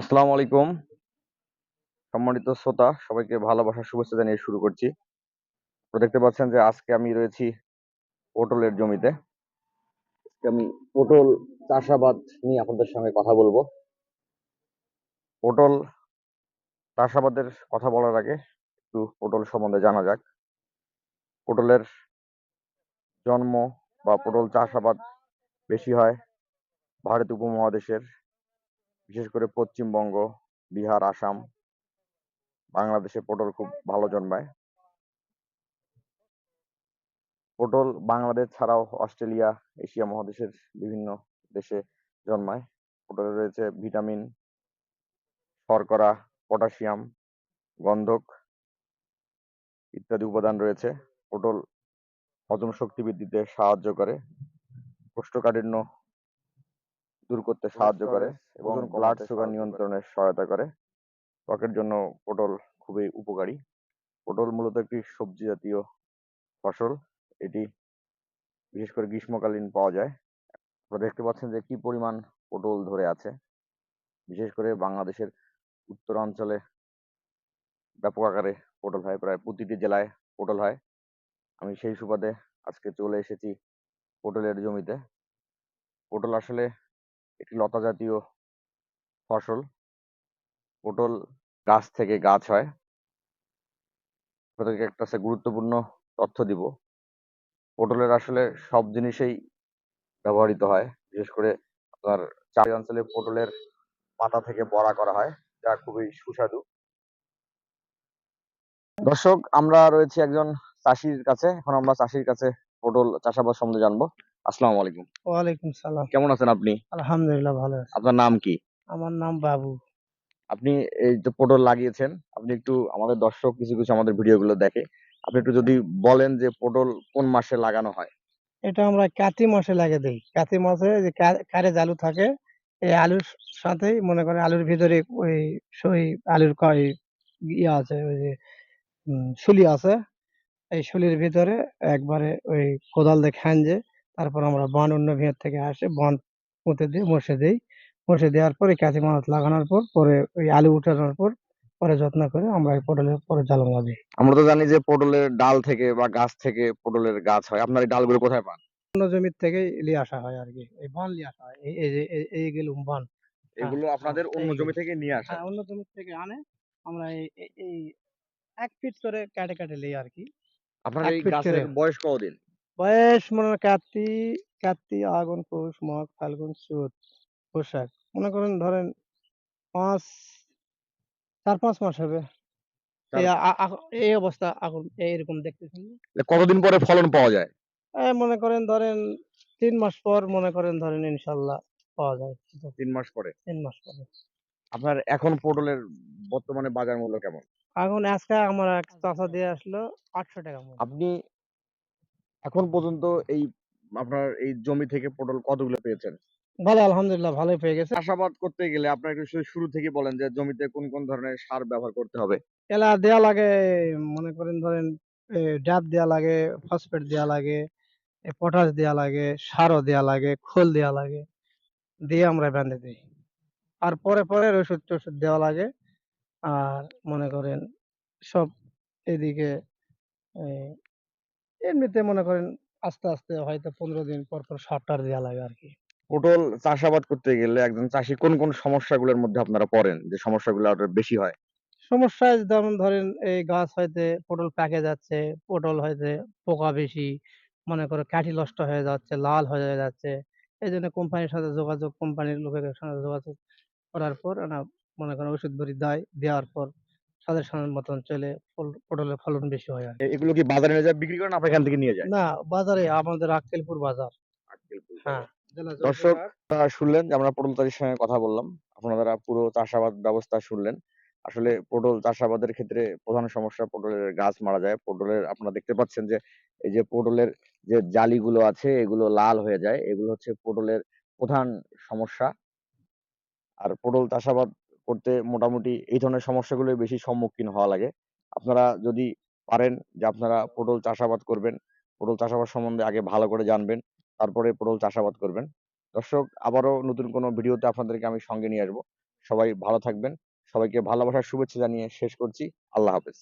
আসসালামু আলাইকুম। সম্মানিত শ্রোতা, সবাইকে ভালোবাসার শুভেচ্ছা জানিয়ে শুরু করছি। তো দেখতে পাচ্ছেন যে আজকে আমি রয়েছি পটলের জমিতে। আমি পটল চাষাবাদ নিয়ে আপনাদের সঙ্গে কথা বলব। পটল চাষাবাদের কথা বলার আগে একটু পটল সম্বন্ধে জানা যাক। পটলের জন্ম বা পটল চাষাবাদ বেশি হয় ভারত উপমহাদেশের বিশেষ করে পশ্চিমবঙ্গ, বিহার, আসাম, বাংলাদেশে পটল খুব ভালো জন্মায়। পটল বাংলাদেশ ছাড়াও অস্ট্রেলিয়া, এশিয়া মহাদেশের বিভিন্ন দেশে জন্মায়। পটলে রয়েছে ভিটামিন, শর্করা, পটাশিয়াম, গন্ধক ইত্যাদি উপাদান রয়েছে। পটল হজম শক্তি বৃদ্ধিতে সাহায্য করে। কোষ্ঠকাঠিন্য দূর করতে সাহায্য করে এবং ব্লাড সুগার নিয়ন্ত্রণে সহায়তা করে। ত্বকের জন্য পটল খুবই উপকারী। পটল মূলত একটি সবজি জাতীয় ফসল। এটি বিশেষ করে গ্রীষ্মকালীন পাওয়া যায়। আপনারা দেখতে পাচ্ছেন যে কি পরিমাণ পটল ধরে আছে। বিশেষ করে বাংলাদেশের উত্তরাঞ্চলে ব্যাপক আকারে পটল হয়। প্রায় প্রতিটি জেলায় পটল হয়। আমি সেই সুবাদে আজকে চলে এসেছি পটলের জমিতে। পটল আসলে একটি লতা জাতীয় ফসল। পটল গাছ থেকে গাছ হয়। আপনাদেরকে একটা গুরুত্বপূর্ণ তথ্য দিব। পটলের আসলে সব জিনিসেই ব্যবহৃত হয়। বিশেষ করে আপনার চারি অঞ্চলে পটলের পাতা থেকে বড়া করা হয়, যা খুবই সুস্বাদু। দর্শক, আমরা রয়েছি একজন চাষির কাছে। এখন আমরা চাষির কাছে পটল চাষাবাদ সম্বন্ধে জানব। আসসালামু আলাইকুম। ওয়ালাইকুম সালাম। কেমন আছেন আপনি? আলহামদুলিল্লাহ ভালো আছি। আপনার নাম কি? আমার নাম বাবু। আপনি এই যে পটল লাগিয়েছেন আপনি একটু আমাদের দর্শক কিছু কিছু আমাদের ভিডিওগুলো দেখে আপনি একটু যদি বলেন যে পটল কোন মাসে লাগানো হয়? এটা আমরা কাতি মাসে লাগিয়ে দিই। কাতি মাসে যে কা- কারেজ আলু থাকে এই আলুর সাথেই মনে করেন আলুর ভিতরে ওই সই আলুর ক- এই ইয়ে আছে ওই যে শুলি আছে। এই শুলির ভিতরে একবারে ওই কোদাল দিয়ে খাঞ্জে তারপর আমরা বন অন্য ভিতর থেকে আসে বন পুঁতে দিয়ে মশে দিই। মশে দেওয়ার পরে কাতি মাছ লাগানোর পর পরে ওই আলু উঠানোর পর পরে যত্ন করে আমরা এই পটলের পরে জ্বালানো দিই আমরা তো জানি যে পটলের ডাল থেকে বা গাছ থেকে পটলের গাছ হয়। আপনার এই ডালগুলো কোথায় পান? অন্য জমির থেকে নিয়ে আসা হয় আর কি এই বন নিয়ে আসা হয়। এই এই যে এইগুলো বন। এগুলো হ্যাঁ, আপনাদের হ্যাঁ, অন্য জমি থেকে নিয়ে আসা? হ্যাঁ অন্য জমির থেকে আনে। আমরা এই এক ফিট করে কেটে কেটে নিই আর কি আপনার এই গাছের। বয়স কতদিন? বয়স মনে হয় কার্তি কার্তি আগুন পৌষ মাঘ ফাল্গুন চৈত বৈশাখ। মনে করেন ধরেন পাঁচ চার পাঁচ মাস হবে। এই অবস্থা এখন এইরকম দেখতেছেন কতদিন পরে ফলন পাওয়া যায়? মনে করেন ধরেন তিন মাস পর মনে করেন ধরেন ইনশাল্লাহ পাওয়া যায়। তিন মাস পরে? তিন মাস পরে। আপনার এখন পটলের বর্তমানে বাজার মূল্য কেমন? এখন আজকে আমার এক চাচা দিয়ে আসলো আটশো টাকা আপনি এখন পর্যন্ত এই আপনার এই জমি থেকে পটল কতগুলো পেয়েছেন? ভালো আলহামদুলিল্লাহ ভালোই পেয়ে গেছে। চাষাবাদ করতে গেলে আপনার একটু শুরু থেকে বলেন যে জমিতে কোন কোন ধরনের সার ব্যবহার করতে হবে? এলা দেয়া লাগে মনে করেন ধরেন ডাব দেয়া লাগে ফসফেট দেয়া লাগে পটাশ দেয়া লাগে সারও দেয়া লাগে খোল দেয়া লাগে দিয়ে আমরা বেঁধে দিই। আর পরে পরে ওষুধ টষুধ দেওয়া লাগে আর মনে করেন সব এদিকে এমনিতে মনে করেন আস্তে আস্তে হয়তো পনেরো দিন পর পর সার টার দেওয়া লাগে আর কি পটল চাষাবাদ করতে গেলে একজন চাষি কোন কোন সমস্যাগুলোর মধ্যে আপনারা পড়েন? যে সমস্যাগুলো আরও বেশি হয়? সমস্যা যেমন ধরেন এই গাছ হইতে পটল পেকে যাচ্ছে পটল হইতে পোকা বেশি মনে করো কাঠি নষ্ট হয়ে যাচ্ছে লাল হয়ে যাচ্ছে এই জন্য কোম্পানির সাথে যোগাযোগ কোম্পানির লোকের সাথে যোগাযোগ করার পর মনে করেন ওষুধ বড়ি দেয় দেওয়ার পর সাজেশনের মতন চলে পটলের ফলন বেশি হয়। এগুলো কি বাজারে নিয়ে যায় বিক্রি করেন আপনার এখান থেকে নিয়ে যায়? না বাজারে আমাদের আক্কেলপুর বাজার। হ্যাঁ দর্শক। শুনলেন যে আমরা পটল চাষির সঙ্গে কথা বললাম। আপনারা পুরো চাষাবাদ ব্যবস্থা শুনলেন। আসলে পটল চাষাবাদের ক্ষেত্রে প্রধান সমস্যা পটলের গাছ মারা যায়। পটলের আপনারা দেখতে পাচ্ছেন যে এই যে পটলের যে জালিগুলো আছে এগুলো লাল হয়ে যায়। এগুলো হচ্ছে পটলের প্রধান সমস্যা। আর পটল চাষাবাদ করতে মোটামুটি এই ধরনের সমস্যাগুলো বেশি সম্মুখীন হওয়া লাগে। আপনারা যদি পারেন যে আপনারা পটল চাষাবাদ করবেন, পটল চাষাবাদ সম্বন্ধে আগে ভালো করে জানবেন, তারপরে পটল চাষাবাদ করবেন। দর্শক, আবারও নতুন কোনো ভিডিওতে আপনাদেরকে আমি সঙ্গে নিয়ে আসব। সবাই ভালো থাকবেন, সবাইকে ভালোবাসার শুভেচ্ছা জানিয়ে শেষ করছি। আল্লাহ হাফেজ।